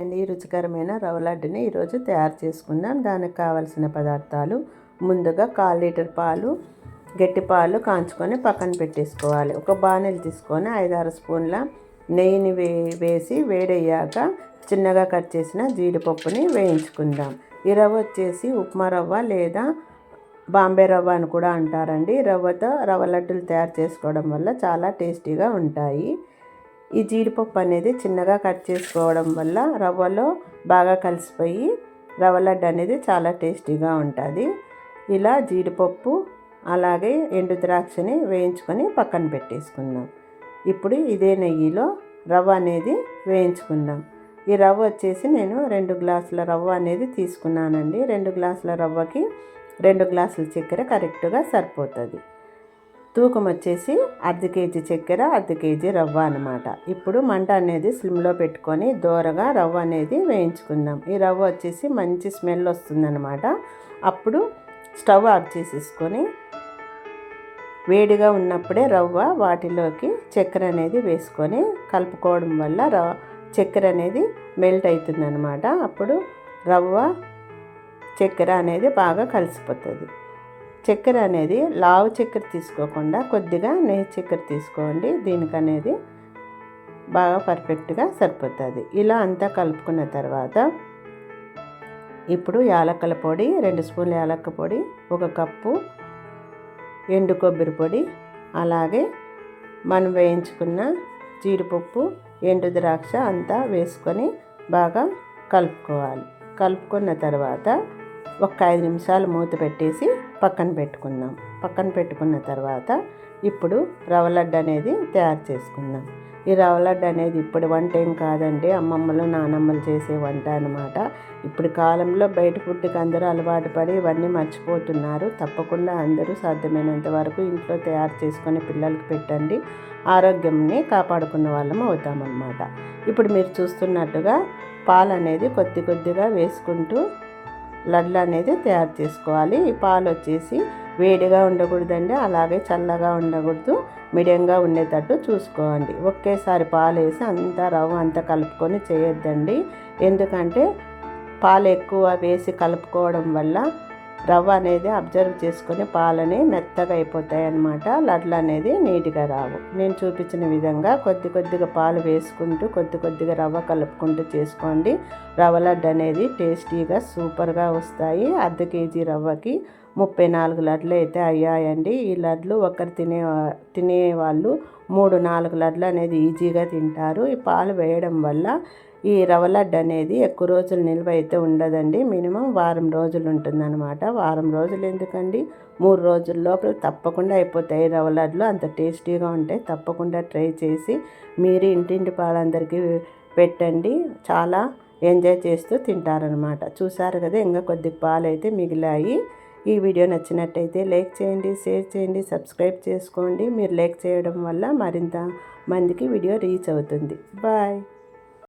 అండి. రుచికరమైన రవ్వ లడ్డుని ఈరోజు తయారు చేసుకుందాం. దానికి కావలసిన పదార్థాలు ముందుగా కాల్ లీటర్ పాలు గట్టి పాలు కాంచుకొని పక్కన పెట్టేసుకోవాలి. ఒక బాణీలు తీసుకొని ఐదారు స్పూన్ల నెయ్యిని వే వేసి వేడయ్యాక చిన్నగా కట్ చేసిన జీడిపప్పుని వేయించుకుందాం. ఈ రవ్వ వచ్చేసి ఉప్మా రవ్వ లేదా బాంబే రవ్వ అని కూడా అంటారండి. రవ్వతో రవ్వ లడ్డులు తయారు చేసుకోవడం వల్ల చాలా టేస్టీగా ఉంటాయి. ఈ జీడిపప్పు అనేది చిన్నగా కట్ చేసుకోవడం వల్ల రవ్వలో బాగా కలిసిపోయి రవ్వ లడ్డు అనేది చాలా టేస్టీగా ఉంటుంది. ఇలా జీడిపప్పు అలాగే ఎండు ద్రాక్షని వేయించుకొని పక్కన పెట్టేసుకుందాం. ఇప్పుడు ఇదే నెయ్యిలో రవ్వ అనేది వేయించుకుందాం. ఈ రవ్వ వచ్చేసి నేను రెండు గ్లాసుల రవ్వ అనేది తీసుకున్నానండి. రెండు గ్లాసుల రవ్వకి రెండు గ్లాసుల చక్కెర కరెక్ట్గా సరిపోతుంది. తూకం వచ్చేసి అర్ధ కేజీ చక్కెర అర్ధ కేజీ రవ్వ అనమాట ఇప్పుడు మంట అనేది స్లిమ్లో పెట్టుకొని దూరగా రవ్వ అనేది వేయించుకుందాం. ఈ రవ్వ వచ్చేసి మంచి స్మెల్ వస్తుందన్నమాట. అప్పుడు స్టవ్ ఆఫ్ చేసేసుకొని వేడిగా ఉన్నప్పుడే రవ్వ వాటిలోకి చక్కెర అనేది వేసుకొని కలుపుకోవడం వల్ల రవ్వ చక్కెర అనేది మెల్ట్ అవుతుందన్నమాట అప్పుడు రవ్వ చక్కెర అనేది బాగా కలిసిపోతుంది. చక్కెర అనేది లావు చక్కెర తీసుకోకుండా కొద్దిగా నెయ్యి చక్కెర తీసుకోండి. దీనికి అనేది బాగా పర్ఫెక్ట్గా సరిపోతుంది. ఇలా అంతా కలుపుకున్న తర్వాత ఇప్పుడు యాలక్కల పొడి రెండు స్పూన్ల యాలక్క పొడి ఒక కప్పు ఎండు కొబ్బరి పొడి అలాగే మనం వేయించుకున్న జీడిపప్పు ఎండు ద్రాక్ష అంతా వేసుకొని బాగా కలుపుకోవాలి. కలుపుకున్న తర్వాత ఒక ఐదు నిమిషాలు మూత పెట్టేసి పక్కన పెట్టుకుందాం. పక్కన పెట్టుకున్న తర్వాత ఇప్పుడు రవ్వ లడ్డు అనేది తయారు చేసుకుందాం. ఈ రవ్వ లడ్డు అనేది ఇప్పుడు వంట ఏం కాదండి అమ్మమ్మలు నానమ్మలు చేసే వంట అనమాట ఇప్పుడు కాలంలో బయట ఫుడ్కి అందరూ అలవాటు పడి ఇవన్నీ మర్చిపోతున్నారు. తప్పకుండా అందరూ సాధ్యమైనంత వరకు ఇంట్లో తయారు చేసుకొని పిల్లలకి పెట్టండి. ఆరోగ్యంని కాపాడుకున్న వాళ్ళం అవుతామన్నమాట. ఇప్పుడు మీరు చూస్తున్నట్టుగా పాలు అనేది కొద్ది కొద్దిగా వేసుకుంటూ లడ్లు అనేది తయారు చేసుకోవాలి. ఈ పాలు వచ్చేసి వేడిగా ఉండకూడదండి. అలాగే చల్లగా ఉండకూడదు. మీడియంగా ఉండేటట్టు చూసుకోండి. ఒకేసారి పాలు వేసి అంతా రవ్వ అంతా కలుపుకొని చేయొద్దండి. ఎందుకంటే పాలు ఎక్కువ వేసి కలుపుకోవడం వల్ల రవ్వ అనేది అబ్జర్వ్ చేసుకొని పాలని మెత్తగా అయిపోతాయి అన్నమాట. లడ్లు అనేది నీట్గా రావు. నేను చూపించిన విధంగా కొద్ది కొద్దిగా పాలు వేసుకుంటూ కొద్ది కొద్దిగా రవ్వ కలుపుకుంటూ చేసుకోండి. రవ్వ లడ్డు అనేది టేస్టీగా సూపర్గా వస్తాయి. అర్ధ కేజీ రవ్వకి ముప్పై నాలుగు లడ్లు అయితే అయ్యాయండి. ఈ లడ్లు ఒకరు తినే తినే వాళ్ళు మూడు నాలుగు లడ్లు అనేది ఈజీగా తింటారు. ఈ పాలు వేయడం వల్ల ఈ రవ్వ లడ్డు అనేది ఎక్కువ రోజులు నిల్వ అయితే ఉండదండి. మినిమం వారం రోజులు ఉంటుందన్నమాట. వారం రోజులు ఎందుకండి? మూడు రోజుల లోపల తప్పకుండా అయిపోతాయి రవ్వ లడ్లు అంత టేస్టీగా ఉంటాయి. తప్పకుండా ట్రై చేసి మీరు ఇంటింటి పాలందరికీ పెట్టండి. చాలా ఎంజాయ్ చేస్తూ తింటారనమాట చూసారు కదా ఇంకా కొద్ది పాలు అయితే మిగిలాయి. ఈ వీడియో నచ్చినట్టయితే లైక్ చేయండి షేర్ చేయండి సబ్స్క్రైబ్ చేసుకోండి. మీరు లైక్ చేయడం వల్ల మరింత మందికి వీడియో రీచ్ అవుతుంది. బాయ్.